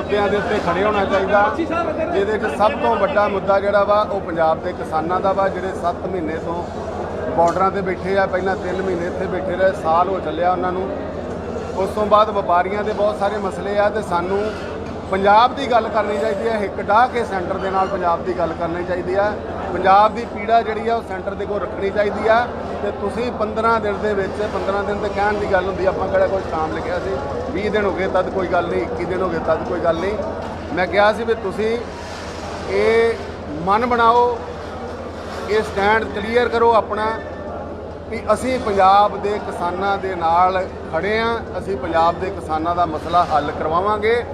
ਮੁੱਦਿਆਂ ਦੇ ਉੱਤੇ ਖੜੇ ਹੋਣਾ ਚਾਹੀਦਾ। ਜਿਹਦੇ 'ਚ ਸਭ ਤੋਂ ਵੱਡਾ ਮੁੱਦਾ ਜਿਹੜਾ ਵਾ, ਉਹ ਪੰਜਾਬ ਦੇ ਕਿਸਾਨਾਂ ਦਾ ਵਾ, ਜਿਹੜੇ 7 ਮਹੀਨੇ ਤੋਂ ਬਾਰਡਰਾਂ ਤੇ ਬੈਠੇ ਆ, ਪਹਿਲਾਂ 3 ਮਹੀਨੇ ਇੱਥੇ ਬੈਠੇ ਰਹੇ, ਸਾਲ ਹੋ ਚੱਲਿਆ ਉਹਨਾਂ ਨੂੰ। ਉਸ ਤੋਂ ਬਾਅਦ ਵਪਾਰੀਆਂ ਦੇ ਬਹੁਤ ਸਾਰੇ ਮਸਲੇ ਆ ਤੇ ਸਾਨੂੰ ਪੰਜਾਬ ਦੀ ਗੱਲ ਕਰਨੀ ਚਾਹੀਦੀ ਹੈ ਇੱਕ ਡਾਹ ਕੇ ਸੈਂਟਰ ਦੇ ਨਾਲ ਪੰਜਾਬ ਦੀ ਗੱਲ ਕਰਨੀ ਚਾਹੀਦੀ ਆ। ਪੰਜਾਬ ਦੀ ਪੀੜਾ ਜਿਹੜੀ ਆ, ਉਹ ਸੈਂਟਰ ਦੇ ਕੋਲ ਰੱਖਣੀ ਚਾਹੀਦੀ ਆ। ਤੇ ਤੁਸੀਂ 15 ਦਿਨ ਦੇ ਵਿੱਚ 15 ਦਿਨ ਤੇ ਕਹਿਣ ਦੀ ਗੱਲ ਹੁੰਦੀ, ਆਪਾਂ ਕਿਹੜਾ ਕੋਈ ਸ਼ਾਮ ਲਿਖਿਆ ਸੀ? 20 ਦਿਨ ਹੋ ਗਏ, ਤਦ ਕੋਈ ਗੱਲ ਨਹੀਂ 21 ਦਿਨ ਹੋ ਗਏ, ਤਦ ਕੋਈ ਗੱਲ ਨਹੀਂ। ਮੈਂ ਕਿਹਾ ਸੀ ਵੀ ਤੁਸੀਂ ਇਹ ਮਨ ਬਣਾਓ, ਇਹ ਸਟੈਂਡ ਕਲੀਅਰ ਕਰੋ ਆਪਣਾ, ਵੀ ਅਸੀਂ ਪੰਜਾਬ ਦੇ ਕਿਸਾਨਾਂ ਦੇ ਨਾਲ ਖੜੇ ਆ, ਅਸੀਂ ਪੰਜਾਬ ਦੇ ਕਿਸਾਨਾਂ ਦਾ ਮਸਲਾ ਹੱਲ ਕਰਵਾਵਾਂਗੇ।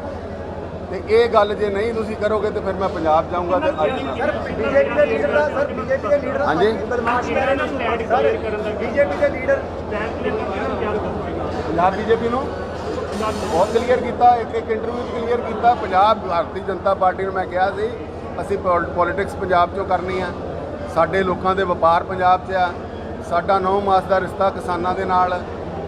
ਤੇ ਇਹ ਗੱਲ ਜੇ ਨਹੀਂ ਤੁਸੀਂ ਕਰੋਗੇ ਤੇ ਫਿਰ ਮੈਂ ਪੰਜਾਬ ਜਾਊਂਗਾ ਤੇ ਅੱਜ ਨਾ ਸਰ ਬੀਜੇਪੀ ਦੇ ਲੀਡਰ ਦਾ ਸਰ ਬੀਜੇਪੀ ਦੇ ਲੀਡਰ ਹਾਂਜੀ। ਬਦਮਾਸ਼ ਕਰ ਰਹੇ ਨੇ ਸਰ ਬੀਜੇਪੀ ਦੇ ਲੀਡਰ ਪੰਜਾਬ ਬੀਜੇਪੀ ਨੂੰ ਬਹੁਤ ਕਲੀਅਰ ਕੀਤਾ ਇੱਕ ਇੱਕ ਇੰਟਰਵਿਊ ਕਲੀਅਰ ਕੀਤਾ। ਪੰਜਾਬ ਭਾਰਤੀ ਜਨਤਾ ਪਾਰਟੀ ਨੂੰ ਮੈਂ ਕਿਹਾ ਸੀ ਅਸੀਂ ਪੋਲਿਟਿਕਸ ਪੰਜਾਬ 'ਚੋਂ ਕਰਨੀ ਆ। ਸਾਡੇ ਲੋਕਾਂ ਦੇ ਵਪਾਰ ਪੰਜਾਬ 'ਚ ਆ। ਸਾਡਾ 9 ਮਾਸ ਦਾ ਰਿਸ਼ਤਾ ਕਿਸਾਨਾਂ ਦੇ ਨਾਲ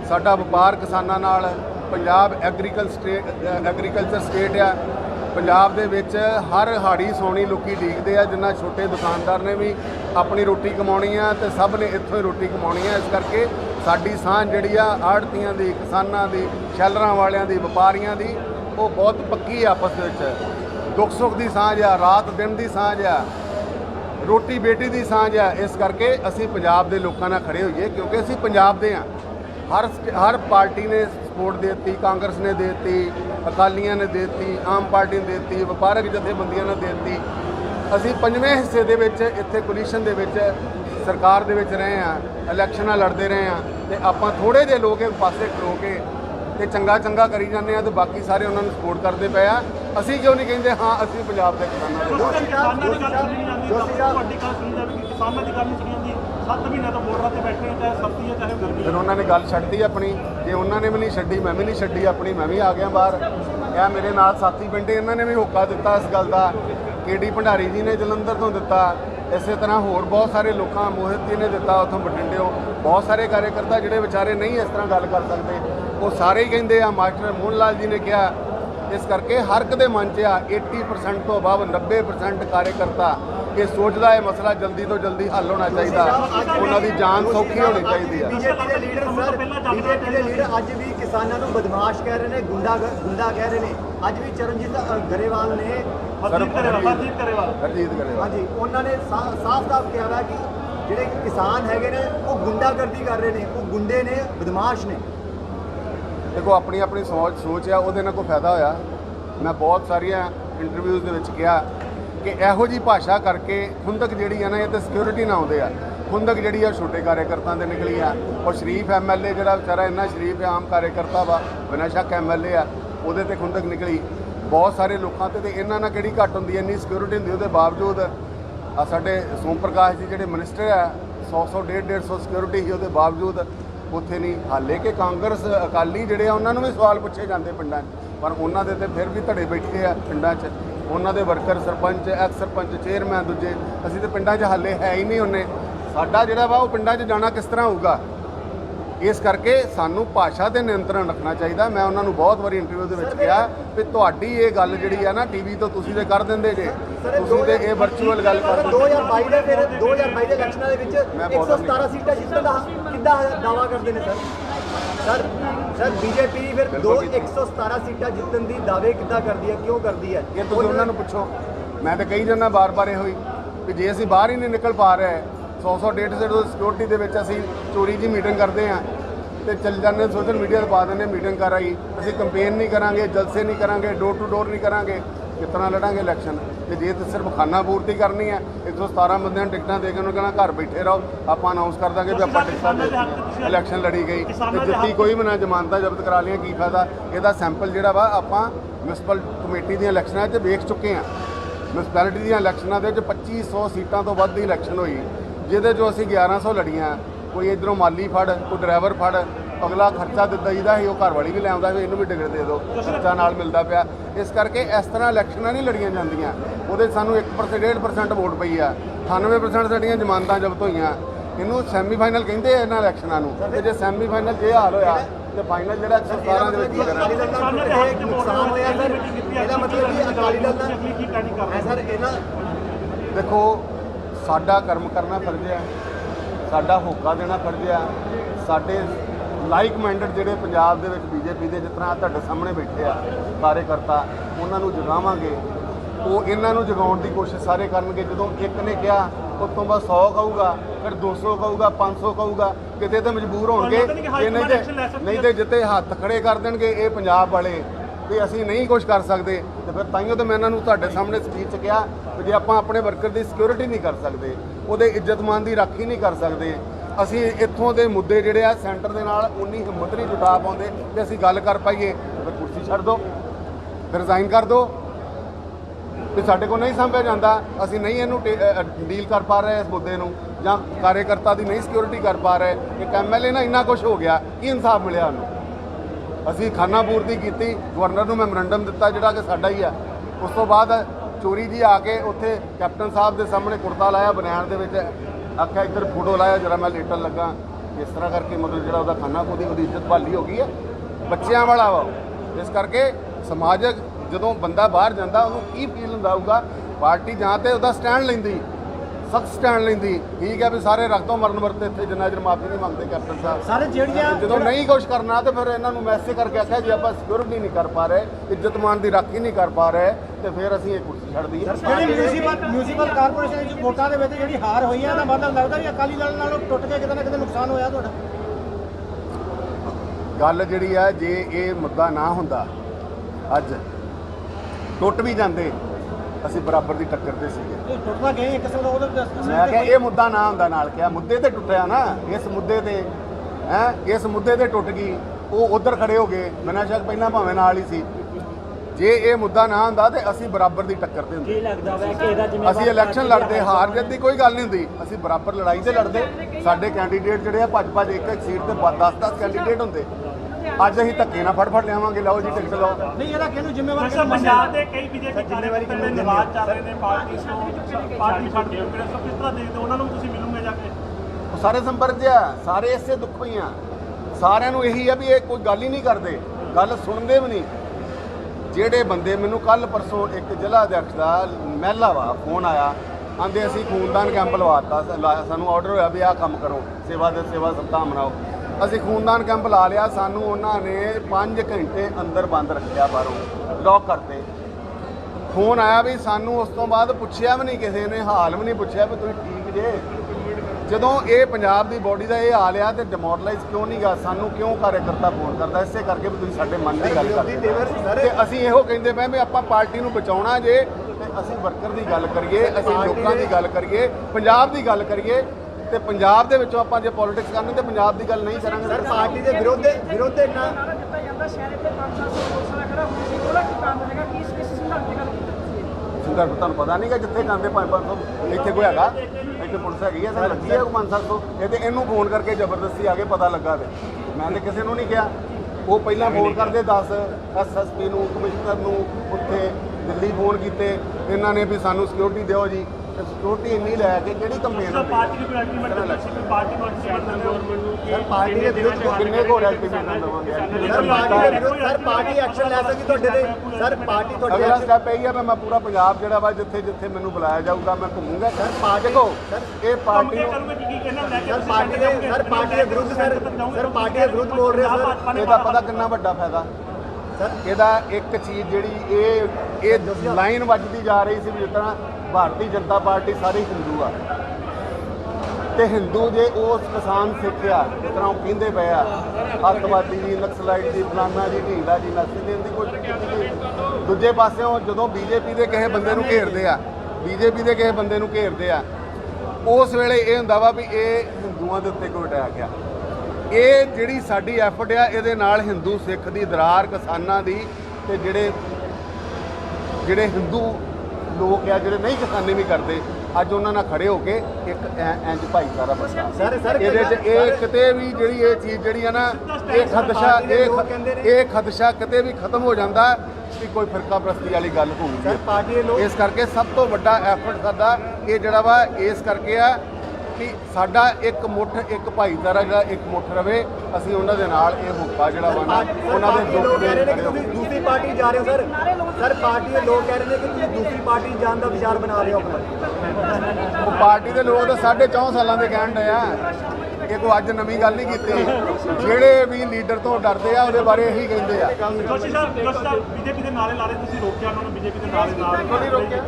ਸਾਡਾ ਵਪਾਰ ਕਿਸਾਨਾਂ ਨਾਲ Punjab agricultural state agriculture state ਆ। ਪੰਜਾਬ ਦੇ ਵਿੱਚ ਹਰ ਹਾੜੀ ਸੋਣੀ ਲੋਕੀ ਡੀਕਦੇ ਆ, ਜਿੰਨਾ ਛੋਟੇ ਦੁਕਾਨਦਾਰ ਨੇ ਵੀ ਆਪਣੀ ਰੋਟੀ ਕਮਾਉਣੀ ਆ ਤੇ ਸਭ ਨੇ ਇੱਥੋਂ ਹੀ ਰੋਟੀ ਕਮਾਉਣੀ ਆ। ਇਸ ਕਰਕੇ ਸਾਡੀ ਸਾਂਝ ਜਿਹੜੀ ਆ, ਆੜਤੀਆਂ ਦੀ, ਕਿਸਾਨਾਂ ਦੀ, ਸ਼ੈਲਰਾਂ ਵਾਲਿਆਂ ਦੀ, ਵਪਾਰੀਆਂ ਦੀ, ਉਹ ਬਹੁਤ ਪੱਕੀ ਆ ਆਪਸ ਦੇ ਵਿੱਚ। ਦੁੱਖ ਸੁੱਖ ਦੀ ਸਾਂਝ ਆ, ਰਾਤ ਦਿਨ ਦੀ ਸਾਂਝ ਆ, ਰੋਟੀ ਬੇਟੀ ਦੀ ਸਾਂਝ ਆ। ਇਸ ਕਰਕੇ ਅਸੀਂ ਪੰਜਾਬ ਦੇ ਲੋਕਾਂ ਨਾਲ ਖੜੇ ਹੋਈਏ, ਕਿਉਂਕਿ ਅਸੀਂ ਪੰਜਾਬ ਦੇ ਆ। ਹਰ ਸਟ- ਹਰ ਪਾਰਟੀ ਨੇ ਸਪੋਰਟ ਦੇ ਦਿੱਤੀ ਕਾਂਗਰਸ ਨੇ ਦੇ ਦਿੱਤੀ ਅਕਾਲੀਆਂ ਨੇ ਦੇ ਦਿੱਤੀ ਆਮ ਪਾਰਟੀ ਨੇ ਦੇ ਦਿੱਤੀ ਵਪਾਰਕ ਜਥੇਬੰਦੀਆਂ ਨੇ ਦੇ ਦਿੱਤੀ। ਅਸੀਂ ਪੰਜਵੇਂ ਹਿੱਸੇ ਦੇ ਵਿੱਚ ਇੱਥੇ ਕੋਲੀਸ਼ਨ ਦੇ ਵਿੱਚ ਸਰਕਾਰ ਦੇ ਵਿੱਚ ਰਹੇ ਆ ਇਲੈਕਸ਼ਨਾਂ ਲੜਦੇ ਰਹੇ ਆ ਤੇ ਆਪਾਂ ਥੋੜੇ ਜਿਹੇ ਲੋਕ ਇੱਕ ਪਾਸੇ ਖਲੋ ਕੇ ਤੇ ਚੰਗਾ ਚੰਗਾ ਕਰੀ ਜਾਂਦੇ ਆ ਤੇ ਬਾਕੀ ਸਾਰੇ ਉਹਨਾਂ ਨੂੰ ਸਪੋਰਟ ਕਰਦੇ ਪਏ ਆ ਅਸੀਂ ਕਿਉਂ ਨਹੀਂ ਕਹਿੰਦੇ ਹਾਂ ਅਸੀਂ ਪੰਜਾਬ ਦੇ ਕਿਸਾਨਾਂ ਦੇ ਕਿਸਾਨਾਂ ਦੀ ਗੱਲ ਸੁਣੀ ਜਾਂਦੀ ਹੈ ਗੱਲ ਸੁਣੀ ਜਾਂਦੀ ਹੈ ਕਿਸਾਨਾਂ ਦੀ ਗੱਲ ਨਹੀਂ ਸੁਣੀ ਜਾਂਦੀ। 7 ਮਹੀਨੇ ਤੋਂ ਬੋਰਡਰਾਂ ਤੇ ਬੈਠੇ ਹੋ ਚਾਹੇ ਸਰਦੀ ਹੈ ਚਾਹੇ ਗਰਮੀ ਫਿਰ ਉਹਨਾਂ ਨੇ ਗੱਲ ਛੱਡਤੀ ਆਪਣੀ। ਜੇ ਉਹਨਾਂ ਨੇ ਵੀ ਨਹੀਂ ਛੱਡੀ, ਮੈਂ ਵੀ ਨਹੀਂ ਛੱਡੀ, ਆਪਣੀ ਮੈਂ ਵੀ ਆ ਗਿਆ ਬਾਹਰ। ਇਹ ਮੇਰੇ ਨਾਲ ਸਾਥੀ ਪਿੰਡੇ, ਇਹਨਾਂ ਨੇ ਵੀ ਹੋਕਾ ਦਿੱਤਾ ਇਸ ਗੱਲ ਦਾ। ਕੇਡੀ ਭੰਡਾਰੀ ਜੀ ਨੇ ਜਲੰਧਰ ਤੋਂ ਦਿੱਤਾ। ਇਸੇ ਤਰ੍ਹਾਂ ਹੋਰ ਬਹੁਤ ਸਾਰੇ ਲੋਕਾਂ, ਮੋਹਿਤ ਜੀ ਨੇ ਦਿੱਤਾ ਉੱਥੋਂ ਬਠਿੰਡਿਓ। ਬਹੁਤ ਸਾਰੇ ਕਾਰਜਕਰਤਾ ਜਿਹੜੇ ਵਿਚਾਰੇ ਨਹੀਂ ਇਸ ਤਰ੍ਹਾਂ ਗੱਲ ਕਰ ਸਕਦੇ, ਉਹ ਸਾਰੇ ਹੀ ਕਹਿੰਦੇ ਆ, ਮਾਸਟਰ ਮੋਹਨ ਲਾਲ ਜੀ ਨੇ ਕਿਹਾ, ਇਸ ਕਰਕੇ ਹਰ ਇੱਕ ਦੇ ਮਨ 'ਚ ਆ 80% ਤੋਂ ਅਬਵ 90% ਕਾਰਜਕਰਤਾ। ਇਹ ਸੋਚਦਾ ਹੈ ਮਸਲਾ ਜਲਦੀ ਤੋਂ ਜਲਦੀ ਹੱਲ ਹੋਣਾ ਚਾਹੀਦਾ। ਉਹਨਾਂ ਦੀ ਜਾਨ ਸੌਖੀ ਹੋਣੀ ਚਾਹੀਦੀ ਆ। ਬੀਜੇਪੀ ਦੇ ਲੀਡਰ ਸਰ ਬੀਜੇਪੀ ਦੇ ਲੀਡਰ ਅੱਜ ਵੀ ਕਿਸਾਨਾਂ ਨੂੰ ਬਦਮਾਸ਼ ਕਹਿ ਰਹੇ ਨੇ ਗੁੰਡਾ ਗੁੰਡਾ ਕਹਿ ਰਹੇ ਨੇ। ਅੱਜ ਵੀ ਚਰਨਜੀਤ ਅ, ਗਰੇਵਾਲ ਨੇ ਹਰਜੀਤ ਕਰੇਵਾਲ ਹਰਜੀਤ ਕਰੇਵਾਲ ਹਰਜੀਤ ਕਰੇਵਾਲ ਹਾਂਜੀ ਉਹਨਾਂ ਨੇ ਸਾਫ਼-ਸਾਫ਼ ਕਿਹਾ ਵਾ ਕਿ ਜਿਹੜੇ ਕਿਸਾਨ ਹੈਗੇ ਨੇ ਉਹ ਗੁੰਡਾਗਰਦੀ ਕਰ ਰਹੇ ਨੇ ਉਹ ਗੁੰਡੇ ਨੇ ਬਦਮਾਸ਼ ਨੇ। ਦੇਖੋ ਆਪਣੀ ਆਪਣੀ ਸੋਚ ਸੋਚ ਆ ਉਹਦੇ ਨਾਲ ਕੋਈ ਫਾਇਦਾ ਹੋਇਆ। ਮੈਂ ਬਹੁਤ ਸਾਰੀਆਂ ਇੰਟਰਵਿਊਜ਼ ਦੇ ਵਿੱਚ ਕਿਹਾ ਕਿ ਇਹੋ ਜੀ ਭਾਸ਼ਾ ਕਰਕੇ ਖੁੰਦਕ ਜਿਹੜੀ ਆ ਨਾ, ਇਹ ਤੇ ਸਿਕਿਉਰਿਟੀ ਨਾ ਆਉਂਦੇ ਆ। ਖੁੰਦਕ ਜਿਹੜੀ ਆ, ਛੋਟੇ ਕਾਰਜਕਰਤਾਂ 'ਤੇ ਨਿਕਲੀ ਆ। ਔਰ ਸ਼ਰੀਫ ਐਮਐਲਏ ਜਿਹੜਾ ਵਿਚਾਰਾ ਇੰਨਾ ਸ਼ਰੀਫ ਆਮ ਕਾਰਜਕਰਤਾ ਵਾ, ਬਿਨਾਂ ਸ਼ੱਕ ਐਮਐਲਏ ਆ, ਉਹਦੇ ਤੇ ਖੁੰਦਕ ਨਿਕਲੀ। ਬਹੁਤ ਸਾਰੇ ਲੋਕਾਂ ਤੇ ਤੇ ਇਹਨਾਂ ਨਾਲ ਕਿਹੜੀ ਘੱਟ ਹੁੰਦੀ ਐ ਇੰਨੀ ਸਿਕਿਉਰਿਟੀ ਹੁੰਦੀ ਉਹਦੇ ਬਾਵਜੂਦ ਆ ਸਾਡੇ ਸੋਮ ਪ੍ਰਕਾਸ਼ ਜੀ ਜਿਹੜੇ ਮਿਨਿਸਟਰ ਆ 100 100 150 150 ਸਿਕਿਉਰਿਟੀ ਸੀ ਉਹਦੇ ਬਾਵਜੂਦ ਉੱਥੇ ਨਹੀਂ। ਹਾਲੇ ਕਿ ਕਾਂਗਰਸ ਅਕਾਲੀ ਜਿਹੜੇ ਆ, ਉਹਨਾਂ ਨੂੰ ਵੀ ਸਵਾਲ ਪੁੱਛੇ ਜਾਂਦੇ ਪਿੰਡਾਂ 'ਚ। ਪਰ ਉਹਨਾਂ ਦੇ ਤੇ ਫਿਰ ਵੀ ਧੜੇ ਬੈਠੇ ਆ ਪਿੰਡਾਂ 'ਚ। ਉਹਨਾਂ ਦੇ worker sarpanch ex sarpanch chairman ਦੂਜੇ ਅਸੀਂ ਤੇ ਪਿੰਡਾਂ 'ਚ ਹਾਲੇ ਹੈ ਹੀ ਨਹੀਂ ਉਹਨੇ। ਸਾਡਾ ਜਿਹੜਾ ਵਾ ਉਹ ਪਿੰਡਾਂ 'ਚ ਜਾਣਾ ਕਿਸ ਤਰ੍ਹਾਂ ਹੋਊਗਾ? ਇਸ ਕਰਕੇ ਸਾਨੂੰ ਭਾਸ਼ਾ ਤੇ ਨਿਯੰਤਰਣ ਰੱਖਣਾ ਚਾਹੀਦਾ। ਮੈਂ ਉਹਨਾਂ ਨੂੰ ਬਹੁਤ ਵਾਰੀ ਇੰਟਰਵਿਊ ਦੇ ਵਿੱਚ ਕਿਹਾ ਵੀ ਤੁਹਾਡੀ ਇਹ ਗੱਲ ਜਿਹੜੀ ਆ ਨਾ ਟੀਵੀ ਤੋਂ ਤੁਸੀਂ ਤੇ ਕਰ ਦਿੰਦੇ ਜੇ। ਤੁਸੀਂ ਤੇ ਇਹ ਵਰਚੁਅਲ ਗੱਲ ਕਰ ਦਿੰਦੇ। 2022 ਦੇ ਫਿਰ 2022 ਦੇ ਇਲੈਕਸ਼ਨਾਂ ਦੇ ਵਿੱਚ ਮੈਂ ਬਹੁਤ 117 ਸੀਟਾਂ ਜਿੱਤਣ ਦਾ ਕਿੱਦਾਂ ਦਾਵਾ ਕਰਦੇ ਨੇ ਸਰ? ਸਰ ਸਰ ਬੀਜੇਪੀ ਫਿਰ ਦੋ ਬਿਲਕੁਲ ਜੀ। 117 ਸੀਟਾਂ ਜਿੱਤਣ ਦੀ ਦਾਅਵੇ ਕਿੱਦਾਂ ਕਰਦੀ ਹੈ ਕਿਉਂ ਕਰਦੀ ਹੈ? ਇਹ ਤੁਸੀਂ ਉਹਨਾਂ ਨੂੰ ਪੁੱਛੋ। ਮੈਂ ਤਾਂ ਕਹੀ ਜਾਂਦਾ ਬਾਰ-ਬਾਰ ਇਹੋ ਹੀ ਵੀ ਜੇ ਅਸੀਂ ਬਾਹਰ ਹੀ ਨਹੀਂ ਨਿਕਲ ਪਾ ਰਹੇ 100 100 150 ਸਿਕਿਉਰਿਟੀ ਦੇ ਵਿੱਚ ਅਸੀਂ ਚੋਰੀ ਦੀ ਮੀਟਿੰਗ ਕਰਦੇ ਆ ਤੇ ਚੱਲ ਜਾਂਦੇ ਸੋਸ਼ਲ ਮੀਡੀਆ ਤੇ ਪਾ ਦਿੰਦੇ ਮੀਟਿੰਗ ਕਰ ਆਈ। ਅਸੀਂ ਕੰਪੇਨ ਨਹੀਂ ਕਰਾਂਗੇ ਜਲਸੇ ਨਹੀਂ ਕਰਾਂਗੇ ਡੋਰ ਟੂ ਡੋਰ ਨਹੀਂ ਕਰਾਂਗੇ। ਕਿਤਨਾ ਲੜਾਂਗੇ ਇਲੈਕਸ਼ਨ ਤੇ ਜੇ ਤੇ ਸਿਰਫ ਖਾਨਾ ਪੂਰਤੀ ਕਰਨੀ ਹੈ 117 ਬੰਦਿਆਂ ਨੂੰ ਟਿਕਟਾਂ ਦੇ ਕੇ ਉਹਨੂੰ ਕਹਿਣਾ ਘਰ ਬੈਠੇ ਰਹੋ ਆਪਾਂ ਅਨਾਉਂਸ ਕਰ ਦਾਂਗੇ ਵੀ ਆਪਾਂ ਟਿਕਟਾਂ ਦੇ ਇਲੈਕਸ਼ਨ ਲੜੀ ਗਈ। ਤੇ ਜਿੱਤੀ ਕੋਈ ਵੀ ਨਾ ਜ਼ਮਾਨਤਾਂ ਜ਼ਬਤ ਕਰਾ ਲਈਆਂ ਕੀ ਫਾਇਦਾ? ਇਹਦਾ ਸੈਂਪਲ ਜਿਹੜਾ ਵਾ ਆਪਾਂ ਮਿਊਨਿਸਪਲ ਕਮੇਟੀ ਦੀਆਂ ਇਲੈਕਸ਼ਨਾਂ 'ਚ ਵੇਖ ਚੁੱਕੇ ਹਾਂ। ਮਿਊਨਿਸਪੈਲਿਟੀ ਦੀਆਂ ਇਲੈਕਸ਼ਨਾਂ ਦੇ ਵਿੱਚ 2500 ਸੀਟਾਂ ਤੋਂ ਵੱਧ ਦੀ ਇਲੈਕਸ਼ਨ ਹੋਈ ਜਿਹਦੇ 'ਚੋਂ ਅਸੀਂ 1100 ਲੜੀਆਂ। ਕੋਈ ਇਧਰੋਂ ਮਾਲੀ ਫੜ ਕੋਈ ਡਰਾਈਵਰ ਫੜ ਅਗਲਾ ਖਰਚਾ ਦਿੱਤਾ ਜਿਹਦਾ ਸੀ ਉਹ ਘਰ ਵਾਲੀ ਵੀ ਲੈ ਆਉਂਦਾ ਵੀ ਇਹਨੂੰ ਵੀ ਟਿਕਟ ਦੇ ਦਿਓ ਖਰਚਾ ਨਾਲ ਮਿਲਦਾ ਪਿਆ। ਇਸ ਕਰਕੇ ਇਸ ਤਰ੍ਹਾਂ ਇਲੈਕਸ਼ਨਾਂ ਨਹੀਂ ਲੜੀਆਂ ਜਾਂਦੀਆਂ। ਉਹਦੇ ਸਾਨੂੰ 1% 1.5% ਵੋਟ ਪਈ ਆ। 98% ਸਾਡੀਆਂ ਜ਼ਮਾਨਤਾਂ ਜ਼ਬਤ ਹੋਈਆਂ। ਇਹਨੂੰ ਸੈਮੀਫਾਈਨਲ ਕਹਿੰਦੇ ਆ ਇਹਨਾਂ ਇਲੈਕਸ਼ਨਾਂ ਨੂੰ। ਤੇ ਜੇ ਸੈਮੀਫਾਈਨਲ ਜੇ ਹਾਲ ਹੋਇਆ ਤੇ ਫਾਈਨਲ ਜਿਹੜਾ 117 ਦੇ ਵਿੱਚ ਕੀ ਕਰਾਂਗੇ ਨੁਕਸਾਨ ਹੋਇਆ ਸਰ ਇਹਦਾ ਮਤਲਬ ਕਿ ਅਕਾਲੀ ਦਲ ਦਾ ਕੀ ਪਲੈਨਿੰਗ ਕਰ ਰਹੇ ਹੈ ਸਰ ਇਹਨਾਂ ਦੇਖੋ ਸਾਡਾ ਕਰਮ ਕਰਨਾ ਫਰਜ਼ ਹੈ ਸਾਡਾ ਹੋਕਾ ਦੇਣਾ ਫਰਜ਼ ਹੈ ਸਾਡੇ ਲਾਈਕ ਮਾਈਂਡਡ ਜਿਹੜੇ ਪੰਜਾਬ ਦੇ ਵਿੱਚ ਬੀਜੇਪੀ ਦੇ ਜਿਸ ਤਰ੍ਹਾਂ ਤੁਹਾਡੇ ਸਾਹਮਣੇ ਬੈਠੇ ਆ ਕਾਰਜਕਰਤਾ ਉਹਨਾਂ ਨੂੰ ਜਗਾਵਾਂਗੇ। ਉਹ ਇਹਨਾਂ ਨੂੰ ਜਗਾਉਣ ਦੀ ਕੋਸ਼ਿਸ਼ ਸਾਰੇ ਕਰਨਗੇ। ਜਦੋਂ ਇੱਕ ਨੇ ਕਿਹਾ ਉਸ ਤੋਂ ਬਾਅਦ 100 ਕਹੂਗਾ ਫਿਰ 200 ਕਹੂਗਾ 500 ਕਹੂਗਾ ਕਿਤੇ ਤੇ ਮਜਬੂਰ ਹੋਣਗੇ। ਕਿ ਨਹੀਂ ਤੇ ਨਹੀਂ। ਤੇ ਜਿੱਤੇ ਹੱਥ ਖੜੇ ਕਰ ਦੇਣਗੇ ਇਹ ਪੰਜਾਬ ਵਾਲੇ ਵੀ ਅਸੀਂ ਨਹੀਂ ਕੁਝ ਕਰ ਸਕਦੇ। ਤੇ ਫਿਰ ਤਾਈਓ ਤੇ ਮੈਂ ਇਹਨਾਂ ਨੂੰ ਤੁਹਾਡੇ ਸਾਹਮਣੇ ਸਪੀਚ ਕਿਹਾ ਵੀ ਜੇ ਆਪਾਂ ਆਪਣੇ ਵਰਕਰ ਦੀ ਸਿਕਿਉਰਿਟੀ ਨਹੀਂ ਕਰ ਸਕਦੇ ਉਹਦੇ ਇੱਜ਼ਤਮਾਨ ਦੀ ਰਾਖੀ ਨਹੀਂ ਕਰ ਸਕਦੇ ਅਸੀਂ ਇੱਥੋਂ ਦੇ ਮੁੱਦੇ ਜਿਹੜੇ ਆ ਸੈਂਟਰ ਦੇ ਨਾਲ ਉਨੀ ਹਿੰਮਤ ਨਹੀਂ ਜੁਟਾ ਪਾਉਂਦੇ ਕਿ ਅਸੀਂ ਗੱਲ ਕਰ ਪਾਈਏ। ਫਿਰ ਕੁਰਸੀ ਛੱਡ ਦਿਓ ਫਿਰ ਰਿਜ਼ਾਈਨ ਕਰ ਦਿਓ ਵੀ ਸਾਡੇ ਕੋਲ ਨਹੀਂ ਸੰਭਿਆ ਜਾਂਦਾ। ਅਸੀਂ ਨਹੀਂ ਇਹਨੂੰ ਡੀਲ ਕਰ ਪਾ ਰਹੇ ਇਸ ਮੁੱਦੇ ਨੂੰ ਜਾਂ ਕਾਰਜਕਰਤਾ ਦੀ ਨਹੀਂ ਸਿਕਿਉਰਿਟੀ ਕਰ ਪਾ ਰਹੇ ਇੱਕ ਐਮਐਲਏ ਨਾਲ ਇੰਨਾ ਕੁਝ ਹੋ ਗਿਆ, ਕੀ ਇਨਸਾਫ ਮਿਲਿਆ ਉਹਨੂੰ ਅਸੀਂ ਖਾਨਾ ਪੂਰਤੀ ਕੀਤੀ ਗਵਰਨਰ ਨੂੰ ਮੈਮੋਰੰਡਮ ਦਿੱਤਾ ਜਿਹੜਾ ਕਿ ਸਾਡਾ ਹੀ ਆ। ਉਸ ਤੋਂ ਬਾਅਦ ਚੋਰੀ ਜੀ ਆ ਕੇ ਉੱਥੇ ਕੈਪਟਨ ਸਾਹਿਬ ਦੇ ਸਾਹਮਣੇ ਕੁੜਤਾ ਲਾਇਆ ਬਨਿਆਨ ਦੇ ਵਿੱਚ ਆਖਿਆ, ਇੱਧਰ ਫੋਟੋ ਲਾਇਆ ਜਰਾ ਮੈਂ ਲੇਟਣ ਲੱਗਾ। ਇਸ ਤਰ੍ਹਾਂ ਕਰਕੇ ਮਤਲਬ ਜਿਹੜਾ ਉਹਦਾ ਖਾਨਾ ਪੂਰੀ ਉਹਦੀ ਇੱਜ਼ਤ ਭਾਲੀ ਹੋ ਗਈ ਹੈ। ਬੱਚਿਆਂ ਵਾਲਾ ਵਾ ਉਹ। ਇਸ ਕਰਕੇ ਸਮਾਜਕ ਜਦੋਂ ਬੰਦਾ ਬਾਹਰ ਜਾਂਦਾ, ਉਹਨੂੰ ਕੀ ਫੀਲ ਹੁੰਦਾ ਹੋਊਗਾ? ਪਾਰਟੀ ਜਾਂ ਤੇ ਉਹਦਾ ਸਟੈਂਡ ਲੈਂਦੀ। ਸਖਤ ਸਟੈਂਡ ਲੈਂਦੀ। ਠੀਕ ਹੈ ਵੀ ਸਾਰੇ ਰਕਤੋਂ ਮਰਨ ਵਰਤੇ ਇੱਥੇ ਜਿੰਨਾ ਚਿਰ ਮਾਫੀ ਨਹੀਂ ਮੰਗਦੇ ਕੈਪਟਨ ਸਾਹਿਬ। ਸਾਰੇ ਜਿਹੜੀਆਂ ਜਦੋਂ ਨਹੀਂ ਕੁਝ ਕਰਨਾ ਤੇ ਫਿਰ ਇਹਨਾਂ ਨੂੰ ਮੈਸੇਜ ਕਰਕੇ ਆਖਿਆ ਜੇ ਆਪਾਂ ਸਿਕਿਉਰਿਟੀ ਨਹੀਂ ਕਰ ਪਾ ਰਹੇ ਇੱਜ਼ਤਮਾਨ ਦੀ ਰਾਖੀ ਨਹੀਂ ਕਰ ਪਾ ਰਹੇ ਤੇ ਫਿਰ ਅਸੀਂ ਇਹ ਕੁਰਸੀ ਛੱਡ ਦਈਏ। ਜਿਹੜੀ ਮਿਊਨਿਸਪਲ ਮਿਊਨਿਸਪਲ ਕਾਰਪੋਰੇਸ਼ਨ ਦੀ ਵੋਟਾਂ ਦੇ ਵਿੱਚ ਜਿਹੜੀ ਹਾਰ ਹੋਈ ਹੈ ਇਹਦਾ ਮਤਲਬ ਲੱਗਦਾ ਵੀ ਅਕਾਲੀ ਦਲ ਨਾਲੋਂ ਟੁੱਟ ਕੇ ਕਿਤੇ ਨਾ ਕਿਤੇ ਨੁਕਸਾਨ ਹੋਇਆ ਤੁਹਾਡਾ? ਗੱਲ ਜਿਹੜੀ ਆ ਜੇ ਇਹ ਮੁੱਦਾ ਨਾ ਹੁੰਦਾ ਅੱਜ ਟੁੱਟ ਵੀ ਜਾਂਦੇ ਅਸੀਂ ਬਰਾਬਰ ਦੀ ਟੱਕਰ ਤੇ ਸੀਗੇ। ਇਹ ਟੁੱਟਦਾ ਗਏ ਇੱਕ ਕਿਸਮ ਦਾ ਉਹਦੇ ਵਿੱਚ ਮੈਂ ਕਿਹਾ ਇਹ ਮੁੱਦਾ ਨਾ ਹੁੰਦਾ ਨਾਲ ਕਿਹਾ ਮੁੱਦੇ ਤੇ ਟੁੱਟਿਆ ਨਾ ਇਸ ਮੁੱਦੇ ਤੇ ਹੈ ਇਸ ਮੁੱਦੇ ਤੇ ਟੁੱਟ ਗਈ ਉਹ ਉਧਰ ਖੜੇ ਹੋ ਗਏ ਬਿਨਾਂ ਸ਼ੱਕ ਪਹਿਲਾਂ ਭਾਵੇਂ ਨਾਲ ਹੀ ਸੀ। ਜੇ ਇਹ ਮੁੱਦਾ ਨਾ ਹੁੰਦਾ ਤੇ ਅਸੀਂ ਬਰਾਬਰ ਦੀ ਟੱਕਰ ਤੇ ਹੁੰਦੇ। ਲੱਗਦਾ ਵਾ ਕਿ ਇਹਦਾ ਅਸੀਂ ਇਲੈਕਸ਼ਨ ਲੜਦੇ ਹਾਰ ਜਿੱਤ ਦੀ ਕੋਈ ਗੱਲ ਨਹੀਂ ਹੁੰਦੀ। ਅਸੀਂ ਬਰਾਬਰ ਲੜਾਈ ਤੇ ਲੜਦੇ। ਸਾਡੇ ਕੈਂਡੀਡੇਟ ਜਿਹੜੇ ਆ ਭੱਜ ਭੱਜ ਇੱਕ ਇੱਕ ਸੀਟ ਤੇ 10-10 ਕੈਂਡੀਡੇਟ ਹੁੰਦੇ। ਅੱਜ ਅਸੀਂ ਧੱਕੇ ਨਾਲ ਫੜ ਫੜ ਲਿਆਵਾਂਗੇ। ਲਓ ਜੀ ਟਿਕਟ ਲਓ। ਨਹੀਂ ਇਹਦਾ ਕਿਹਨੂੰ ਜ਼ਿੰਮੇਵਾਰ ਸਰ ਪੰਜਾਬ ਦੇ ਕਈ ਬੀਜੇਪੀ ਕਾਰਜਕਰਤਾ ਦੇ ਨਿਵਾਜ ਚੱਲ ਰਹੇ ਨੇ ਪਾਰਟੀ ਤੋਂ ਪਾਰਟੀ ਛੱਡ ਕੇ ਕਿਹੜੇ ਸਭ ਕਿਸ ਤਰ੍ਹਾਂ ਦੇਖਦੇ? ਉਹਨਾਂ ਨੂੰ ਤੁਸੀਂ ਮਿਲੂਗੇ ਜਾ ਕੇ? ਉਹ ਸਾਰੇ ਸੰਪਰਕ ਆ ਸਾਰੇ ਇਸੇ ਦੁੱਖੋਂ ਹੀ ਆ। ਸਾਰਿਆਂ ਨੂੰ ਇਹੀ ਆ ਵੀ ਇਹ ਕੋਈ ਗੱਲ ਹੀ ਨਹੀਂ ਕਰਦੇ ਗੱਲ ਸੁਣਦੇ ਵੀ ਨਹੀਂ। ਜਿਹੜੇ ਬੰਦੇ ਮੈਨੂੰ ਕੱਲ ਪਰਸੋਂ ਇੱਕ ਜ਼ਿਲ੍ਹਾ ਅਧਿਕਸ਼ ਦਾ ਮਹਿਲਾ ਵਾ ਫੋਨ ਆਇਆ ਆਂਦੇ ਅਸੀਂ ਖੂਨਦਾਨ ਕੈਂਪ ਲਵਾਤਾ ਸਾਨੂੰ ਆਰਡਰ ਹੋਇਆ ਵੀ ਆਹ ਕੰਮ ਕਰੋ ਸੇਵਾ ਦੇ ਸੇਵਾ ਸਪਤਾਹ ਮਨਾਓ। ਅਸੀਂ ਖੂਨਦਾਨ ਕੈਂਪ ਲਾ ਲਿਆ। ਸਾਨੂੰ ਉਹਨਾਂ ਨੇ 5 ਘੰਟੇ ਅੰਦਰ ਬੰਦ ਰੱਖਿਆ ਬਾਹਰੋਂ। ਲੌਕ ਕਰਤੇ। ਫੋਨ ਆਇਆ ਵੀ ਸਾਨੂੰ ਉਸ ਤੋਂ ਬਾਅਦ ਪੁੱਛਿਆ ਵੀ ਨਹੀਂ ਕਿਸੇ ਨੇ, ਹਾਲ ਵੀ ਨਹੀਂ ਪੁੱਛਿਆ ਵੀ ਤੁਸੀਂ ਠੀਕ ਜੇ। ਜਦੋਂ ਇਹ ਪੰਜਾਬ ਦੀ ਬੋਡੀ ਦਾ ਇਹ ਹਾਲ ਆ ਤੇ ਡਿਮੋਰਲਾਈਜ਼ ਕਿਉਂ ਨਹੀਂ ਗਾ? ਸਾਨੂੰ ਕਿਉਂ ਕਾਰਜਕਰਤਾ ਫੋਨ ਕਰਦਾ? ਇਸੇ ਕਰਕੇ ਵੀ ਤੁਸੀਂ ਸਾਡੇ ਮਨ ਦੀ ਗੱਲ ਕਰਦੇ ਤੇ ਅਸੀਂ ਇਹੋ ਕਹਿੰਦੇ ਪਏ ਵੀ ਆਪਾਂ ਪਾਰਟੀ ਨੂੰ ਬਚਾਉਣਾ ਜੇ ਤੇ ਅਸੀਂ ਵਰਕਰ ਦੀ ਗੱਲ ਕਰੀਏ, ਅਸੀਂ ਲੋਕਾਂ ਦੀ ਗੱਲ ਕਰੀਏ, ਪੰਜਾਬ ਦੀ ਗੱਲ ਕਰੀਏ। ਤੇ ਪੰਜਾਬ ਦੇ ਵਿੱਚੋਂ ਆਪਾਂ ਜੇ ਪੋਲਿਟਿਕਸ ਕਰਨੀ ਤੇ ਪੰਜਾਬ ਦੀ ਗੱਲ ਨਹੀਂ ਕਰਾਂਗੇ। ਸਰ ਪਾਰਟੀ ਦੇ ਵਿਰੋਧ ਦੇ ਵਿਰੋਧ ਦੇ ਨਾਲ ਦਿੱਤਾ ਜਾਂਦਾ ਸ਼ਹਿਰ ਤੇ 500 ਪੁਲਿਸ ਵਾਲਾ ਖੜਾ ਹੁਣ ਸੀ ਉਹਦਾ ਕੀ ਕੰਮ ਹੈਗਾ? ਕੀ ਕਿਸ ਸੰਦਰਭ ਦੀ ਗੱਲ ਕੀਤੀ ਤੁਸੀਂ? ਤੁਹਾਨੂੰ ਪਤਾ ਨਹੀਂਗਾ ਜਿੱਥੇ ਜਾਂਦੇ 5-500 ਇੱਥੇ ਕੋਈ ਹੈਗਾ? ਇੱਥੇ ਪੁਲਿਸ ਹੈਗੀ ਹੈ ਸਰ ਲੱਗੀ ਹੈ 5-700 ਇਹ ਤੇ ਇਹਨੂੰ ਫੋਨ ਕਰਕੇ ਜ਼ਬਰਦਸਤੀ ਆ ਕੇ ਪਤਾ ਲੱਗਾ ਵੇ ਮੈਂ ਤੇ ਕਿਸੇ ਨੂੰ ਨਹੀਂ ਕਿਹਾ। ਉਹ ਪਹਿਲਾਂ ਫੋਨ ਕਰਦੇ 10 ਐਸਐਸਪੀ ਨੂੰ ਕਮਿਸ਼ਨਰ ਨੂੰ ਉੱਥੇ ਦਿੱਲੀ ਫੋਨ ਕੀਤੇ। ਇਹਨਾਂ ਨੇ ਵੀ ਸਾਨੂੰ ਸਿਕਿਉਰਿਟੀ ਦਿਓ ਜੀ। ਤੇ ਸਿਕਿਉਰਿਟੀ ਇੰਨੀ ਲੈ ਕੇ ਕਿਹੜੀ ਕੰਪਲੇਨ ਸਰ ਪਾਰਟੀ ਦੀ ਕੋਈ ਅਲਟੀਮੇਟ ਸੀ ਕੋਈ ਪਾਰਟੀ ਨੂੰ ਅਲਟੀਮੇਟ ਪਾਰਟੀ ਦੇ ਵਿਰੁੱਧ ਕਿੰਨੇ ਕੋ ਐਕਟੀਵੇਸ਼ਨ ਦਵਾਂਗੇ ਸਰ ਪਾਰਟੀ ਦੇ ਵਿਰੁੱਧ ਸਰ ਪਾਰਟੀ ਐਕਸ਼ਨ ਲੈ ਸਕਦੀ ਤੁਹਾਡੇ ਤੇ? ਸਰ ਪਾਰਟੀ ਤੁਹਾਡੇ ਅਗਲਾ ਸਟੈਪ ਇਹ ਹੈ ਮੈਂ ਪੂਰਾ ਪੰਜਾਬ ਜਿਹੜਾ ਵਾ ਜਿੱਥੇ ਜਿੱਥੇ ਮੈਨੂੰ ਬੁਲਾਇਆ ਜਾਊਗਾ ਮੈਂ ਘੁੰਮੂੰਗਾ। ਸਰ ਪਾਰਟੀ ਦੇਖੋ ਇਹ ਪਾਰਟੀ ਕੀ ਨੂੰ ਕੀ ਕੀ ਕੇ ਸਰ ਪਾਰਟੀ ਦੇ ਸਰ ਪਾਰਟੀ ਦੇ ਵਿਰੁੱਧ ਸਰ ਸਰ ਪਾਰਟੀ ਦੇ ਵਿਰੁੱਧ ਬੋਲ ਰਹੇ ਸਰ। ਇਹਦਾ ਪਤਾ ਕਿੰਨਾ ਵੱਡਾ ਫਾਇਦਾ। ਇਹਦਾ ਇੱਕ ਚੀਜ਼ ਜਿਹੜੀ ਇਹ ਇਹ ਲਾਈਨ ਵੱਜਦੀ ਜਾ ਰਹੀ ਸੀ ਵੀ ਜਿਸ ਤਰ੍ਹਾਂ ਭਾਰਤੀ ਜਨਤਾ ਪਾਰਟੀ ਸਾਰੀ ਹਿੰਦੂ ਆ ਤੇ ਹਿੰਦੂ ਜੇ ਉਸ ਕਿਸਾਨ ਸਿੱਖਿਆ ਜਿਸ ਤਰ੍ਹਾਂ ਉਹ ਕਹਿੰਦੇ ਪਏ ਆ, ਅੱਤਵਾਦੀ ਜੀ, ਨਕਸਲਾਈਟ ਜੀ, ਫਲਾਨਾ ਜੀ, ਢੀਂਡਾ ਜੀ ਮੈਸੇਜ ਦੇਣ ਦੀ ਕੋਸ਼ਿਸ਼ ਕੀਤੀ ਗਈ। ਦੂਜੇ ਪਾਸਿਓਂ ਜਦੋਂ ਬੀਜੇਪੀ ਦੇ ਕਿਸੇ ਬੰਦੇ ਨੂੰ ਘੇਰਦੇ ਆ, ਬੀਜੇਪੀ ਦੇ ਕਿਸੇ ਬੰਦੇ ਨੂੰ ਘੇਰਦੇ ਆ, ਉਸ ਵੇਲੇ ਇਹ ਹੁੰਦਾ ਵਾ ਵੀ ਇਹ ਹਿੰਦੂਆਂ ਦੇ ਉੱਤੇ ਕੋਈ ਅਟੈਕ ਆ ਇਹ ਜਿਹੜੀ ਸਾਡੀ ਐਫਰਟ ਆ ਇਹਦੇ ਨਾਲ ਹਿੰਦੂ ਸਿੱਖ ਦੀ ਦਰਾਰ ਕਿਸਾਨਾਂ ਦੀ ਤੇ ਜਿਹੜੇ ਜਿਹੜੇ ਹਿੰਦੂ ਲੋਕ ਆ ਜਿਹੜੇ ਨਹੀਂ ਕਿਸਾਨੀ ਵੀ ਕਰਦੇ ਅੱਜ ਉਹਨਾਂ ਨਾਲ ਖੜੇ ਹੋ ਕੇ ਇੱਕ ਇੰਜ ਭਾਈਚਾਰਾ ਸਰ ਸਰ ਇਹਦੇ 'ਚ ਇਹ ਕਿਤੇ ਵੀ ਜਿਹੜੀ ਇਹ ਚੀਜ਼ ਜਿਹੜੀ ਆ ਨਾ ਇਹ ਖਦਸ਼ਾ ਇਹ ਇਹ ਖਦਸ਼ਾ ਕਿਤੇ ਵੀ ਖਤਮ ਹੋ ਜਾਂਦਾ ਕਿ ਕੋਈ ਫਿਰਕਾ ਪ੍ਰਸਤੀ ਵਾਲੀ ਗੱਲ ਹੋਊਗੀ। ਇਸ ਕਰਕੇ ਸਭ ਤੋਂ ਵੱਡਾ ਐਫਰਟ ਸਾਡਾ ਇਹ ਜਿਹੜਾ ਵਾ ਇਸ ਕਰਕੇ ਆ ਕਿ ਸਾਡਾ ਇੱਕ ਮੁੱਠ ਇੱਕ ਭਾਈਚਾਰਾ ਜਿਹੜਾ ਇੱਕ ਮੁੱਠ ਰਵੇ ਅਸੀਂ ਉਹਨਾਂ ਦੇ ਨਾਲ ਇਹ ਹੁੱਕਾ ਜਿਹੜਾ ਵਾ ਨਾ ਉਹਨਾਂ ਦੇ ਦੁੱਖ ਦੇ ਕਹਿ ਰਹੇ ਨੇ ਕਿ ਤੁਸੀਂ। ਦੂਸਰੀ ਪਾਰਟੀ ਜਾ ਰਹੇ ਹੋ ਸਰ। ਸਰ ਪਾਰਟੀ ਦੇ ਲੋਕ ਕਹਿ ਰਹੇ ਨੇ ਕਿ ਤੁਸੀਂ ਦੂਸਰੀ ਪਾਰਟੀ ਜਾਣ ਦਾ ਵਿਚਾਰ ਬਣਾ ਰਹੇ ਹੋ ਆਪਣਾ। ਉਹ ਪਾਰਟੀ ਦੇ ਲੋਕ ਤਾਂ ਸਾਢੇ ਚੌਂ ਸਾਲਾਂ ਦੇ ਕਹਿਣ ਡਏ ਆ। ਇਹ ਕੋਈ ਅੱਜ ਨਵੀਂ ਗੱਲ ਨਹੀਂ ਕੀਤੀ। ਜਿਹੜੇ ਵੀ ਲੀਡਰ ਤੋਂ ਡਰਦੇ ਆ ਉਹਦੇ ਬਾਰੇ ਇਹੀ ਕਹਿੰਦੇ ਆ। ਜੋਸ਼ੀ ਸਾਹਿਬ ਜੋਸ਼ੀ ਸਾਹਿਬ ਬੀਜੇਪੀ ਦੇ ਨਾਰੇ ਲਾ ਰਹੇ ਤੁਸੀਂ ਰੋਕਿਆ ਉਹਨਾਂ ਨੂੰ ਬੀਜੇਪੀ ਦੇ ਨਾਰੇ ਨਾਲ ਨਹੀਂ ਰੋਕਿਆ?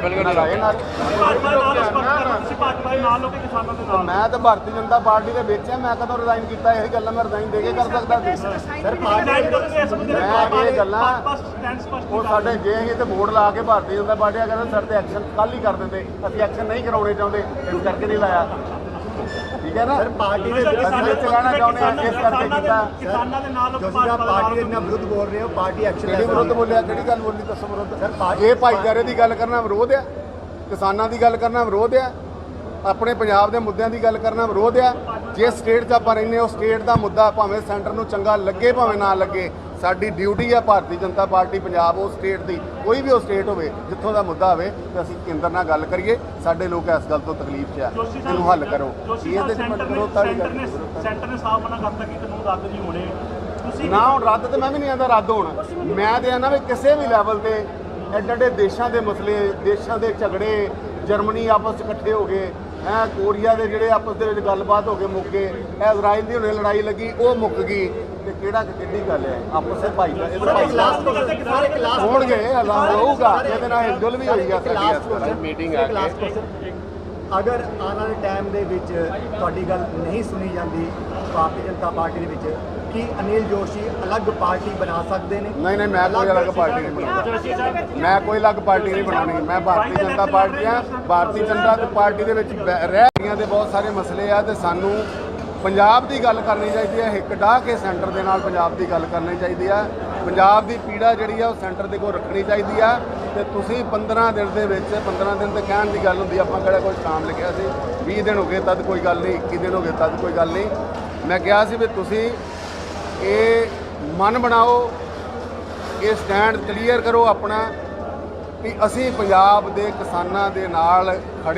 ਬਿਲਕੁਲ ਲਾਏ ਨਾਲ ਭਾਜਪਾ ਦੇ ਨਾਲ ਸਪਸ਼ਟ ਕਰੋ ਤੁਸੀਂ ਭਾਜਪਾ ਦੇ ਨਾਲ ਲੋਕ ਕਿਸਾਨਾਂ ਦੇ ਨਾਲ? ਮੈਂ ਤਾਂ ਭਾਰਤੀ ਜਨਤਾ ਪਾਰਟੀ ਦੇ ਵਿੱਚ ਆ ਮੈਂ ਕਦੋਂ ਰਿਜ਼ਾਈਨ ਕੀਤਾ ਇਹੀ ਗੱਲਾਂ ਮੈਂ ਰਿਜ਼ਾਈਨ ਦੇ ਕੇ ਕਰ ਸਕਦਾ ਸੀ। ਸਰ ਡਿਸਾਈਡ ਕਰੋਗੇ ਇਸ ਬੰਦੇ ਮੈਂ ਇਹ ਗੱਲਾਂ- ਉਹ ਸਾਡੇ ਜੇ ਅਸੀਂ ਤੇ ਬੋਰਡ ਲਾ ਕੇ ਭਾਰਤੀ ਜਨਤਾ ਪਾਰਟੀ ਆ ਕਹਿੰਦੇ ਸਰ ਤੇ ਐਕਸ਼ਨ ਕੱਲ ਹੀ ਕਰ ਦਿੰਦੇ। ਅਸੀਂ ਐਕਸ਼ਨ ਨਹੀਂ ਕਰਾਉਣੇ ਚਾਹੁੰਦੇ ਇਸ ਕਰਕੇ ਨਹੀਂ ਲਾਇਆ। ਠੀਕ ਹੈ ਨਾ? ਸਰ ਪਾਰਟੀ ਦੇ ਇੱਥੇ ਰਹਿਣਾ ਚਾਹੁੰਦੇ ਹਾਂ ਇਸ ਕਰਕੇ ਕੀਤਾ? ਕਿਸਾਨਾਂ ਦੇ ਨਾਲ ਪਾਰਟੀ ਦੇ ਨਾਲ ਵਿਰੁੱਧ ਬੋਲ ਰਹੇ ਹੋ ਪਾਰਟੀ ਐਕਸ਼ਨ ਕਿਹੜੀ ਵਿਰੁੱਧ ਬੋਲਿਆ ਕਿਹੜੀ ਗੱਲ ਬੋਲੀ ਦੱਸੋ ਵਿਰੁੱਧ? ਸਰ, ਪਾਰਟੀ- ਜੇ ਭਾਈਚਾਰੇ ਦੀ ਗੱਲ ਕਰਨਾ ਵਿਰੋਧ ਆ ਕਿਸਾਨਾਂ ਦੀ ਗੱਲ ਕਰਨਾ ਵਿਰੋਧ ਆ ਆਪਣੇ ਪੰਜਾਬ ਦੇ ਮੁੱਦਿਆਂ ਦੀ ਗੱਲ ਕਰਨਾ ਵਿਰੋਧ ਆ ਜੇ ਸਟੇਟ 'ਚ ਆਪਾਂ ਰਹਿੰਦੇ ਉਹ ਸਟੇਟ ਦਾ ਮੁੱਦਾ ਭਾਵੇਂ ਸੈਂਟਰ ਨੂੰ ਚੰਗਾ ਲੱਗੇ ਭਾਵੇਂ ਨਾ ਲੱਗੇ ਸਾਡੀ ਡਿਊਟੀ ਆ ਭਾਰਤੀ ਜਨਤਾ ਪਾਰਟੀ ਪੰਜਾਬ ਉਹ ਸਟੇਟ ਦੀ ਕੋਈ ਵੀ ਉਹ ਸਟੇਟ ਹੋਵੇ ਜਿੱਥੋਂ ਦਾ ਮੁੱਦਾ ਹੋਵੇ ਤੇ ਅਸੀਂ ਕੇਂਦਰ ਨਾਲ ਗੱਲ ਕਰੀਏ ਸਾਡੇ ਲੋਕ ਇਸ ਗੱਲ ਤੋਂ ਤਕਲੀਫ 'ਚ ਆ ਇਹਨੂੰ ਹੱਲ ਕਰੋ। ਇਹਦੇ 'ਚ ਨੇ ਵਾਲੀ ਸੈਂਟਰ ਨੇ ਸਾਫ਼ ਮਨਾ ਕਰਤਾ ਕਿ ਕਾਨੂੰਨ ਰੱਦ ਨਹੀਂ ਹੋਣੇ। ਤੁਸੀਂ ਨਾ ਹੁਣ ਰੱਦ ਤੇ ਮੈਂ ਵੀ ਨਹੀਂ ਆਂਦਾ ਰੱਦ ਹੋਣ। ਮੈਂ ਤੇ ਆਨਾ ਵੀ ਕਿਸੇ ਵੀ ਲੈਵਲ ਤੇ ਐਡੇ ਐਡੇ ਦੇਸ਼ਾਂ ਦੇ ਮਸਲੇ ਦੇਸ਼ਾਂ ਦੇ ਝਗੜੇ ਜਰਮਨੀ ਆਪਸ ਇਕੱਠੇ ਹੋ ਗਏ ਐ ਕੋਰੀਆ ਦੇ ਜਿਹੜੇ ਆਪਸ ਦੇ ਵਿੱਚ ਗੱਲਬਾਤ ਹੋ ਕੇ ਮੁੱਕ ਗਏ ਇਹ ਇਜ਼ਰਾਈਲ ਦੀ ਹੁਣੇ ਲੜਾਈ ਲੱਗੀ ਉਹ ਮੁੱਕ ਗਈ ਤੇ ਕਿਹੜਾ ਕਿੱਡੀ ਗੱਲ ਹੈ ਆਪਸ ਵਿੱਚ ਭਾਈ ਕੁਐਸਚਨ ਸਰ ਇੱਕ ਲਾਸਟ ਹੋਣਗੇ ਅੱਲਾਹ ਹੋਊਗਾ ਇਹਦੇ ਨਾਲ ਹਿਲਜੁਲ ਵੀ ਹੋਈ ਆ ਇੱਕ ਸਾਡੀ ਇਸ ਤਰ੍ਹਾਂ ਮੀਟਿੰਗ ਆ ਕੇ। ਅਗਰ ਆਉਣ ਵਾਲੇ ਟਾਈਮ ਦੇ ਵਿੱਚ ਤੁਹਾਡੀ ਗੱਲ ਨਹੀਂ ਸੁਣੀ ਜਾਂਦੀ ਭਾਰਤੀ ਜਨਤਾ ਪਾਰਟੀ ਦੇ ਵਿੱਚ ਕੀ ਅਨਿਲ ਜੋਸ਼ੀ ਅਲੱਗ ਪਾਰਟੀ ਬਣਾ ਸਕਦੇ ਨੇ? ਨਹੀਂ ਨਹੀਂ ਮੈਂ ਕੋਈ ਅਲੱਗ ਪਾਰਟੀ ਨਹੀਂ ਬਣਾਉਣੀ ਮੈਂ ਕੋਈ ਅਲੱਗ ਪਾਰਟੀ ਨਹੀਂ ਬਣਾਉਣੀ। ਮੈਂ ਭਾਰਤੀ ਜਨਤਾ ਪਾਰਟੀ ਆ ਭਾਰਤੀ ਜਨਤਾ ਪਾਰਟੀ ਦੇ ਵਿੱਚ ਰਹਿ ਰਹੀਆਂ ਦੇ ਬਹੁਤ ਸਾਰੇ ਮਸਲੇ ਆ ਤੇ ਸਾਨੂੰ ਪੰਜਾਬ ਦੀ ਗੱਲ ਕਰਨੀ ਚਾਹੀਦੀ ਹੈ ਇੱਕ ਡਾਹ ਕੇ ਸੈਂਟਰ ਦੇ ਨਾਲ ਪੰਜਾਬ ਦੀ ਗੱਲ ਕਰਨੀ ਚਾਹੀਦੀ ਹੈ। ਪੰਜਾਬ ਦੀ ਪੀੜਾ ਜਿਹੜੀ ਆ ਉਹ ਸੈਂਟਰ ਦੇ ਕੋਲ ਰੱਖਣੀ ਚਾਹੀਦੀ ਆ ਤੇ ਤੁਸੀਂ 15 ਦਿਨ ਦੇ ਵਿੱਚ 15 ਦਿਨ ਤੇ ਕਹਿਣ ਦੀ ਗੱਲ ਹੁੰਦੀ ਆਪਾਂ ਕਿਹੜਾ ਕੋਈ ਕੰਮ ਲਿਖਿਆ ਸੀ? 20 ਦਿਨ ਹੋ ਗਏ, ਤਦ ਕੋਈ ਗੱਲ ਨਹੀਂ 21 ਦਿਨ ਹੋ ਗਏ, ਤਦ ਕੋਈ ਗੱਲ ਨਹੀਂ। ਮੈਂ ਕਿਹਾ ਸੀ ਵੀ ਤੁਸੀਂ ਇਹ ਮਨ ਬਣਾਓ, ਇਹ ਸਟੈਂਡ ਕਲੀਅਰ ਕਰੋ ਆਪਣਾ ਵੀ ਅਸੀਂ ਪੰਜਾਬ ਦੇ ਕਿਸਾਨਾਂ ਦੇ ਨਾਲ ਖੜੇ